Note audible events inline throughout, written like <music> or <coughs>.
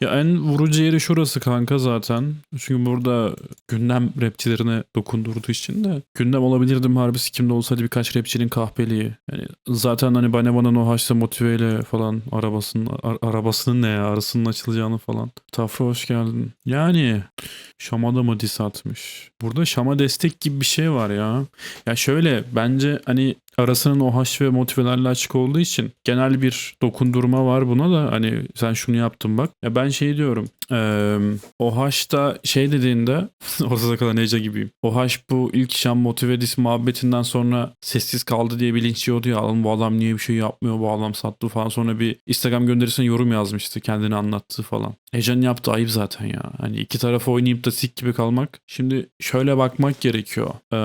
Ya en vurucu yeri şurası kanka zaten. Çünkü burada gündem rapçilerine dokundurduğu için de gündem olabilirdim harbi sikimde olsaydı birkaç rapçinin kahpeliği. Yani zaten hani Baneva'nın o haçta motiveyle falan arabasının ar- arabasının ne ya arasının açılacağını falan. Tafra hoş geldin. Yani Şam'a da mı diss atmış? Burada Şam'a destek gibi bir şey var ya. Ya şöyle bence hani arasının o haş ve motivelerle açık olduğu için genel bir dokundurma var buna da hani sen şunu yaptın bak. Ya ben şey diyorum eee o haşta şey dediğinde <laughs> ortada kalan Ece gibiyim. O haş bu ilk Şam motive dis muhabbetinden sonra sessiz kaldı diye bilinç yiyordu ya. Oğlum bu adam niye bir şey yapmıyor bu adam sattı falan. Sonra bir Instagram gönderisine yorum yazmıştı kendini anlattığı falan. Ece'nin yaptığı ayıp zaten ya. Hani iki tarafı oynayıp da sik gibi kalmak. Şimdi şöyle bakmak gerekiyor. Ee,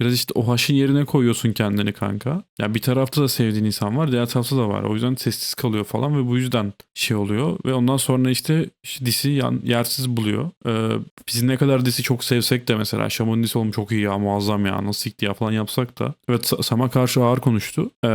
biraz işte o haşın yerine koyuyorsun kendini kanka. Ya bir tarafta da sevdiğin insan var, diğer tarafta da var. O yüzden sessiz kalıyor falan ve bu yüzden şey oluyor. Ve ondan sonra işte, işte disi yan, yersiz buluyor. Ee, biz ne kadar disi çok sevsek de mesela Şam'ın disi oğlum çok iyi ya muazzam ya nasıl sikti ya falan yapsak da. Evet Sa- Sam'a karşı ağır konuştu. Ee,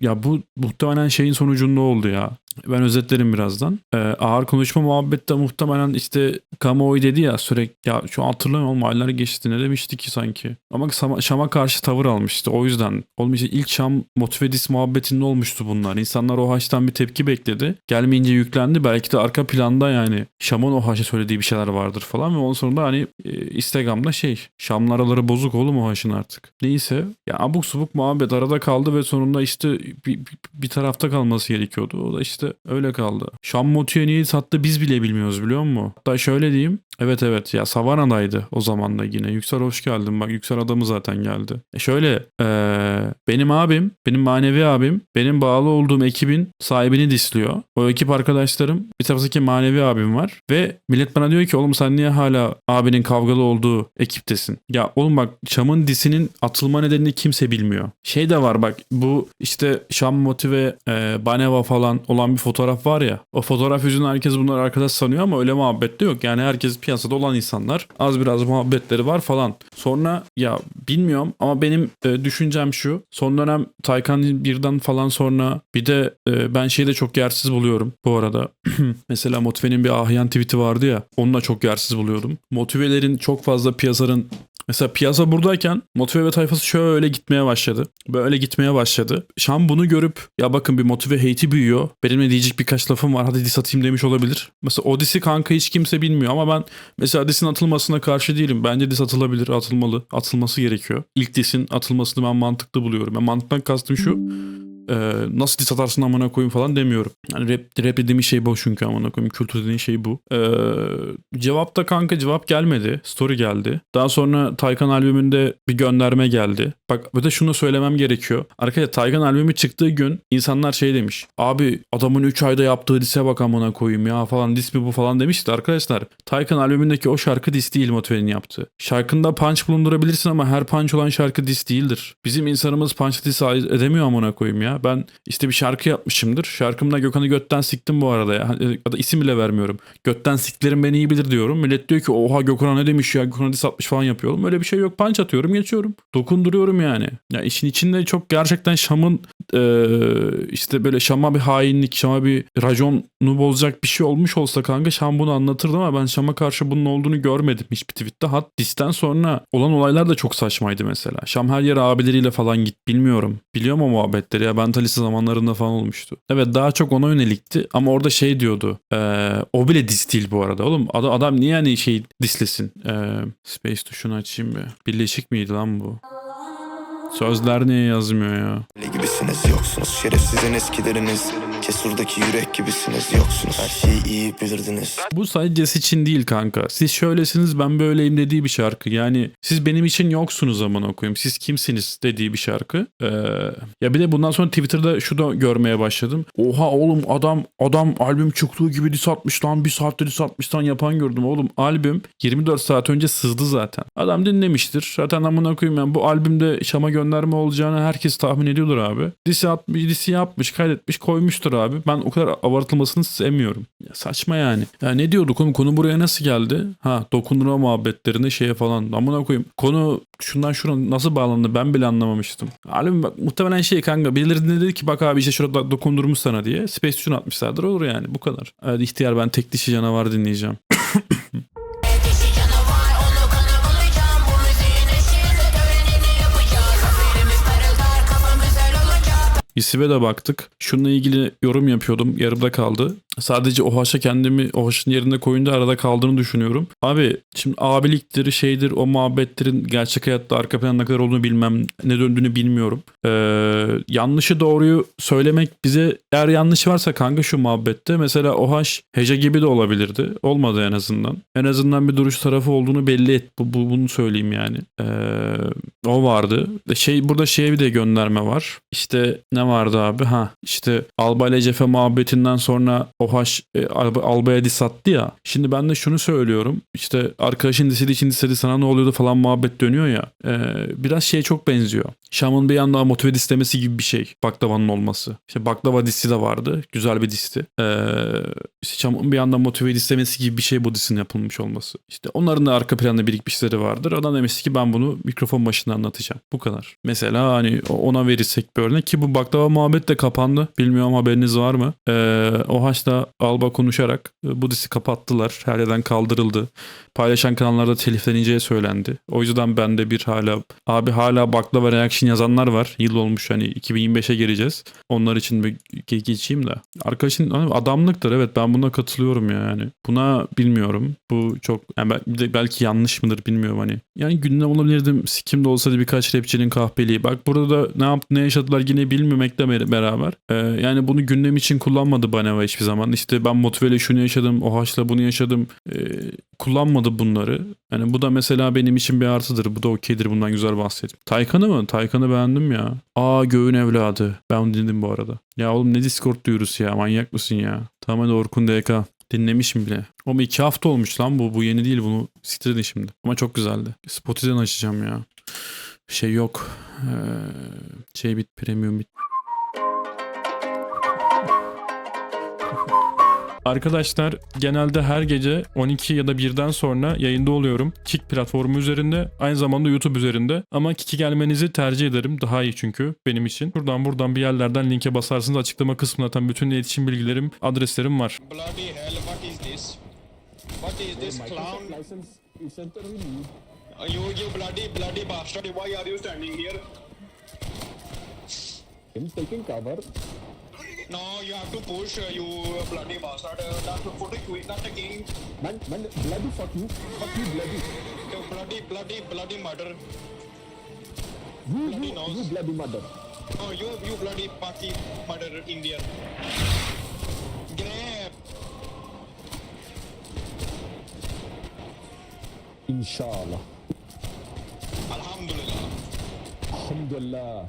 ya bu muhtemelen şeyin sonucunda oldu ya. Ben özetlerim birazdan. Ee, ağır konuşma muhabbette muhtemelen işte kamuoyu dedi ya sürekli ya şu hatırlamıyorum aylar geçti ne demişti ki sanki. Ama Şam'a, karşı tavır almıştı o yüzden. İşte ilk Şam motive dis muhabbetinde olmuştu bunlar. İnsanlar o haçtan bir tepki bekledi. Gelmeyince yüklendi. Belki de arka planda yani Şam'ın o haşa söylediği bir şeyler vardır falan ve ondan sonra da hani e, Instagram'da şey Şam'ın araları bozuk oğlum o haşın artık. Neyse ya abuk subuk muhabbet arada kaldı ve sonunda işte bir, bir, bir tarafta kalması gerekiyordu. O da işte öyle kaldı. Şam Moti'ye niye sattı biz bile bilmiyoruz biliyor musun? Hatta şöyle diyeyim. Evet evet ya Savana'daydı o zaman da yine. Yüksel hoş geldin bak Yüksel adamı zaten geldi. E şöyle eee, benim abim, benim manevi abim, benim bağlı olduğum ekibin sahibini disliyor. O ekip arkadaşlarım bir taraftaki manevi abim var. Ve millet bana diyor ki oğlum sen niye hala abinin kavgalı olduğu ekiptesin? Ya oğlum bak Şam'ın disinin atılma nedenini kimse bilmiyor. Şey de var bak bu işte Şam motive e, Baneva falan olan bir fotoğraf var ya. O fotoğraf yüzünden herkes bunları arkadaş sanıyor ama öyle muhabbet de yok. Yani herkes piyasada olan insanlar. Az biraz muhabbetleri var falan. Sonra ya bilmiyorum ama benim e, düşüncem şu. Son dönem Taycan birden falan sonra bir de e, ben şeyi de çok yersiz buluyorum bu arada. <clears throat> Mesela Motive'nin bir ahyan tweet'i vardı ya. Onu da çok yersiz buluyordum. Motivelerin çok fazla piyasanın Mesela piyasa buradayken motive ve tayfası şöyle gitmeye başladı. Böyle gitmeye başladı. Şam bunu görüp ya bakın bir motive hate'i büyüyor. Benim de diyecek birkaç lafım var hadi dis atayım demiş olabilir. Mesela o disi kanka hiç kimse bilmiyor ama ben mesela disin atılmasına karşı değilim. Bence dis atılabilir, atılmalı. Atılması gerekiyor. İlk disin atılmasını ben mantıklı buluyorum. Ben mantıktan kastım şu. E, nasıl dis atarsın amına koyayım falan demiyorum. Yani rap, rap dediğim şey bu çünkü amına koyayım. Kültür dediğin şey bu. E, cevap da kanka cevap gelmedi. Story geldi. Daha sonra Taycan albümünde bir gönderme geldi. Bak bir de şunu söylemem gerekiyor. Arkadaşlar Taycan albümü çıktığı gün insanlar şey demiş. Abi adamın 3 ayda yaptığı dise bak amına koyayım ya falan dis mi bu falan demişti arkadaşlar. Taycan albümündeki o şarkı dis değil Motive'nin yaptığı. Şarkında punch bulundurabilirsin ama her punch olan şarkı dis değildir. Bizim insanımız punch dis edemiyor amına koyayım ya. Ben işte bir şarkı yapmışımdır. Şarkımda Gökhan'ı götten siktim bu arada ya. Ya da isim bile vermiyorum. Götten siklerim beni iyi bilir diyorum. Millet diyor ki oha Gökhan'a ne demiş ya Gökhan'a dis atmış falan yapıyorum. Öyle bir şey yok. Punch atıyorum geçiyorum. Dokunduruyorum yani. Ya işin içinde çok gerçekten Şam'ın eee, işte böyle Şam'a bir hainlik, Şam'a bir raconu bozacak bir şey olmuş olsa kanka Şam bunu anlatırdı ama ben Şam'a karşı bunun olduğunu görmedim hiçbir tweette. Hat disten sonra olan olaylar da çok saçmaydı mesela. Şam her yere abileriyle falan git bilmiyorum. Biliyor mu muhabbetleri ya ben ta lise zamanlarında falan olmuştu. Evet daha çok ona yönelikti ama orada şey diyordu. eee, o bile dis değil bu arada oğlum. Adam, adam niye hani şey dislesin? Eee, space tuşunu açayım bir. Birleşik miydi lan bu? Sözler niye yazmıyor ya? Öyle gibisiniz yoksunuz Şerefsizin eskileriniz Cesurdaki yürek gibisiniz yoksunuz Her şeyi iyi bilirdiniz Bu sadece için değil kanka. Siz şöylesiniz ben böyleyim dediği bir şarkı. Yani siz benim için yoksunuz zaman okuyayım. Siz kimsiniz dediği bir şarkı. Ee, ya bir de bundan sonra Twitter'da şu da görmeye başladım. Oha oğlum adam adam albüm çıktığı gibi dis atmış lan bir saatte dis atmış lan yapan gördüm oğlum. Albüm 24 saat önce sızdı zaten. Adam dinlemiştir. Zaten amına koyayım yani bu albümde Şam'a gönderme olacağını herkes tahmin ediyordur abi. Disi, at, disi yapmış kaydetmiş koymuştur abi. Ben o kadar abartılmasını sevmiyorum. Ya saçma yani. Ya ne diyorduk oğlum konu buraya nasıl geldi? Ha dokundurma muhabbetlerine şeye falan. Amına koyayım. Konu şundan şuna nasıl bağlandı ben bile anlamamıştım. Halim bak muhtemelen şey kanka birileri de dedi ki bak abi işte şurada dokundurmuş sana diye. Space Tune atmışlardır olur yani bu kadar. Evet ihtiyar ben tek dişi canavar dinleyeceğim. <coughs> İsime de baktık. Şununla ilgili yorum yapıyordum. Yarımda kaldı. Sadece OHAŞ'a kendimi OHAŞ'ın yerine koyunca arada kaldığını düşünüyorum. Abi şimdi abiliktir şeydir o muhabbetlerin gerçek hayatta arka planda ne kadar olduğunu bilmem ne döndüğünü bilmiyorum. Ee, yanlışı doğruyu söylemek bize eğer yanlış varsa kanka şu muhabbette mesela OHAŞ Hece gibi de olabilirdi. Olmadı en azından. En azından bir duruş tarafı olduğunu belli et. Bu, bu- bunu söyleyeyim yani. Ee, o vardı. Şey burada şeye bir de gönderme var. İşte ne vardı abi? Ha işte Alba ile Cefe muhabbetinden sonra OHAŞ e, Alba, Alba'ya diss attı ya. Şimdi ben de şunu söylüyorum. İşte arkadaşın disidi için disedi sana ne oluyordu falan muhabbet dönüyor ya. Ee, biraz şeye çok benziyor. Şam'ın bir anda motive dislemesi gibi bir şey. Baklavanın olması. İşte baklava dissi de vardı. Güzel bir disti. Ee, işte Şam'ın bir anda motive dislemesi gibi bir şey bu dissin yapılmış olması. İşte onların da arka planda birikmişleri vardır. Adam demişti ki ben bunu mikrofon başında anlatacağım. Bu kadar. Mesela hani ona verirsek bir örnek ki bu baklava muhabbet de kapandı. Bilmiyorum haberiniz var mı? Ee, o haçta Alba konuşarak e, bu disi kapattılar. Her yerden kaldırıldı. Paylaşan kanallarda telifleneceği söylendi. O yüzden ben de bir hala abi hala baklava reaction yazanlar var. Yıl olmuş hani 2025'e gireceğiz. Onlar için bir ge- geçeyim de. Arkadaşın hani adamlıktır evet ben buna katılıyorum ya yani. Buna bilmiyorum. Bu çok yani belki yanlış mıdır bilmiyorum hani. Yani gündem olabilirdim. Sikimde olsa da birkaç rapçinin kahpeliği. Bak burada da ne yaptı ne yaşadılar yine bilmemekle beraber. Ee, yani bunu gündem için kullanmadı Baneva hiçbir zaman. İşte ben motiveyle şunu yaşadım. O haşla bunu yaşadım. Ee, kullanmadı bunları. Yani bu da mesela benim için bir artıdır. Bu da okeydir bundan güzel bahsedeyim. Taycan'ı mı? Taycan'ı beğendim ya. Aa göğün evladı. Ben onu dinledim bu arada. Ya oğlum ne Discord duyurusu ya. Manyak mısın ya? Tamam hadi Orkun DK. Dinlemişim bile. Ama iki hafta olmuş lan bu. Bu yeni değil bunu siktirdin şimdi. Ama çok güzeldi. Spotify'dan açacağım ya. Şey yok. Ee, şey bit premium bit. Arkadaşlar genelde her gece 12 ya da 1'den sonra yayında oluyorum. Kick platformu üzerinde aynı zamanda YouTube üzerinde. Ama Kick'i gelmenizi tercih ederim. Daha iyi çünkü benim için. Buradan buradan bir yerlerden linke basarsınız. Açıklama kısmında zaten bütün iletişim bilgilerim, adreslerim var. Bloody hell, what is this? What is this clown? You, you bloody, bloody bastard, why are you standing here? Him taking cover. No, you have to push, uh, you bloody bastard. Uh, That's for the not the king. Man, man, bloody fuck you. Fuck you, bloody. You bloody, bloody, bloody murder. You, Bloody you, nose. you bloody mother. Oh, you, you bloody Paki murder Indian. Grab. Inshallah. Alhamdulillah. Alhamdulillah.